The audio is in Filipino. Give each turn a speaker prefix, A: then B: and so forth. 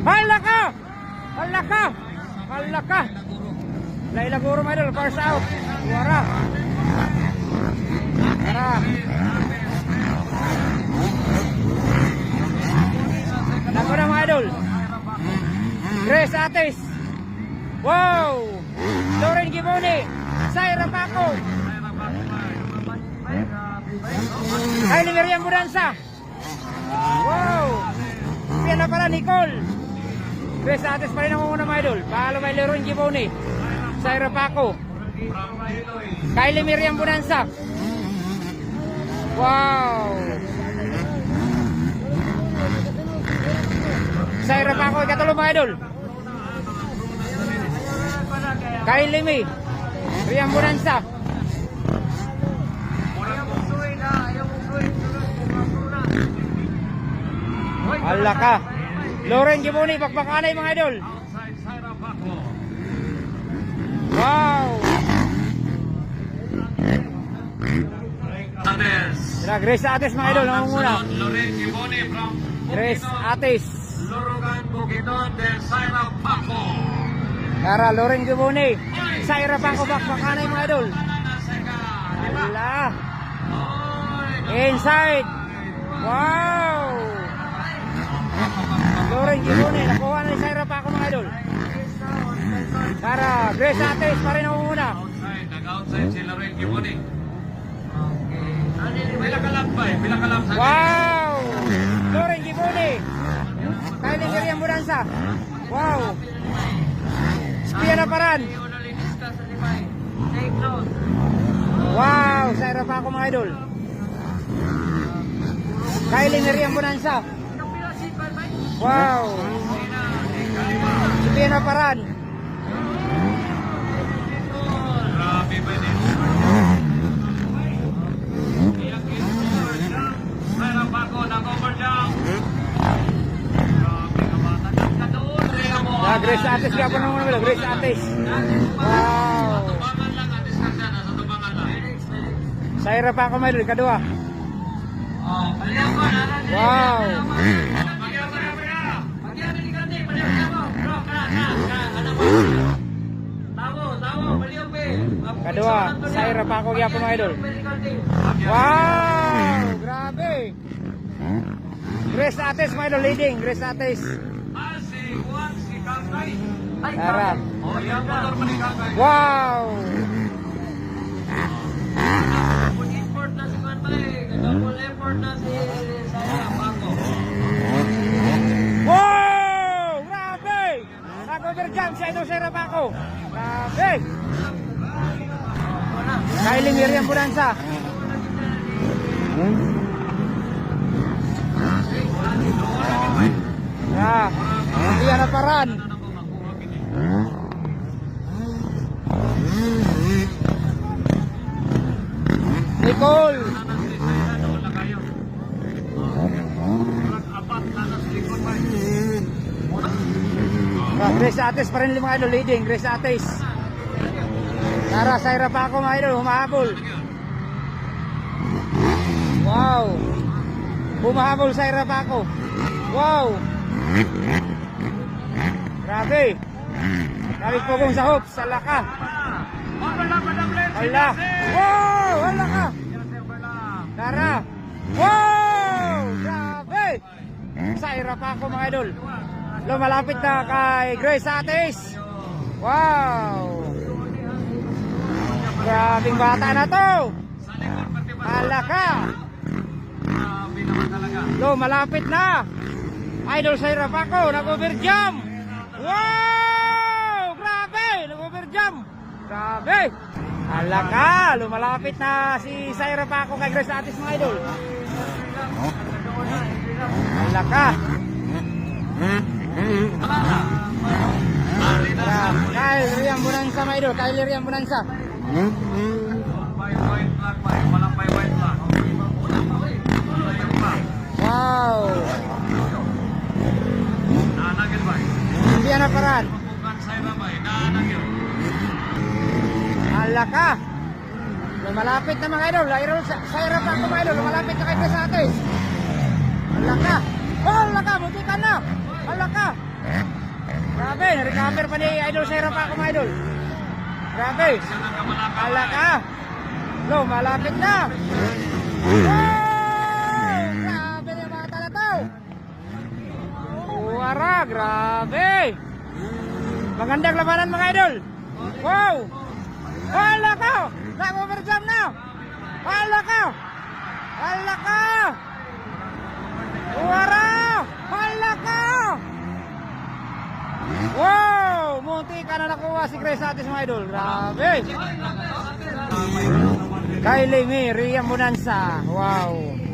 A: Hala ka! Hala ka! Hala ka! Laila Guro mga idol, first out. Wara. Tara. Na mga idol. Grace Ates. Wow! Loren Giboni. Saira Paco. Kylie Miriam Budanza. Wow! Yan na pala, Nicole. Grace Ates pa rin ang una idol. Palo may Loren Giboni. Saira Paco. Kylie Miriam Bonanza. Wow! Saira Paco, ikatulo mga idol. Kylie. Miriam Bonanza. Ala ka. Loren Giboni, bakbakanay mga idol. Wow!
B: Ates.
A: Sila Grace Ates mga idol, nangunguna.
B: Loren Giboni from
A: Grace Ates.
B: Lurugan, Bukidnon, del Saira Paco.
A: Tara, Loren Giboni. Saira Paco, bakbakanay mga idol. Ala. Inside. Wow! Loren Giboni, nakuha na ni Saira Paco mga idol. Tara, Grace Ates pa rin nangunguna.
B: Outside, nag-outside si Loren Giboni. Pila ka lap ba eh? Pila ka lap sa
A: Wow! Loren Giboni. Kylie Miriam Bonanza. Wow! Spia na paran. Wow! Saira pa ako mga idol. Kylie Miriam Bonanza. Wow! Spia na paran.
B: Grabe ba ka ba? Nagkataon rin mo.
A: Ah, Grace Ates ka pa naman mga Grace Ates. Wow!
B: Tubangan lang, atis ka dyan. Nasa eh.
A: Kadua. Saira pa ako gyapon mga idol. Wow! Grabe! Grace Ates, mga idol, leading. Grace Ates.
B: Ah, si Juan, si Kangkay. Ay,
A: Tara.
B: Oh, yan, motor mo ni Kangkay.
A: Wow!
B: Double import na si Kangkay. Double import na si Saya Paco.
A: Wow! Grabe! Nag-overjump si Idol Sarah Paco. Grabe! Kylie Miriam Bonanza. Ah, hindi na paran. Nicole. Ah, Grace Ates pa rin mga idol leading. Grace Ates. Tara, Saira pa ako mga idol. Humahabol. Wow. Humahabol Saira pa ako. Wow. Grabe. Grabe po kong sa hoops. Ala ka.
B: Wala.
A: Wow. Ala ka. Tara. Wow. Grabe. Saira pa ako mga idol. Lumalapit na kay Grace Ates. Wow. Grabing bata na to.
B: Sa likod pati ba?
A: Ala ka.
B: Grabe naman talaga.
A: Lo, malapit na. Idol Saira Paco, nag-overjump. Wow! Grabe! Nag-overjump. Grabe! Ala ka, lumalapit na si Saira Paco kay Grace Atis mga idol. Ala ka. Kyle Riam Bonanza mga idol, Kyle Riam Bonanza. Wow! Hindi na paran.
B: Bukan saya ramai. Naanagin.
A: Ala ka. Lumalapit na mga idol. Idol sa sa hirap ako mga idol. Lumalapit na kay Chris Ates. Ala ka. Oh, ala ka. Buti ka na. Ala ka. Grabe, recover pa ni Idol Sera pa ako mga idol. Grabe. Kala ka. Lo, malapit na. Wow! Grabe na mga talataw. Wara, grabe. Magandang labanan mga idol. Wow! Hala ka! Nag-overjump na! Hala ka! Hala ka! Wara! Hala ka! Wow! Na nakuha si Grace Atis mga idol. Grabe! Kylie May, Rian Bonanza. Wow!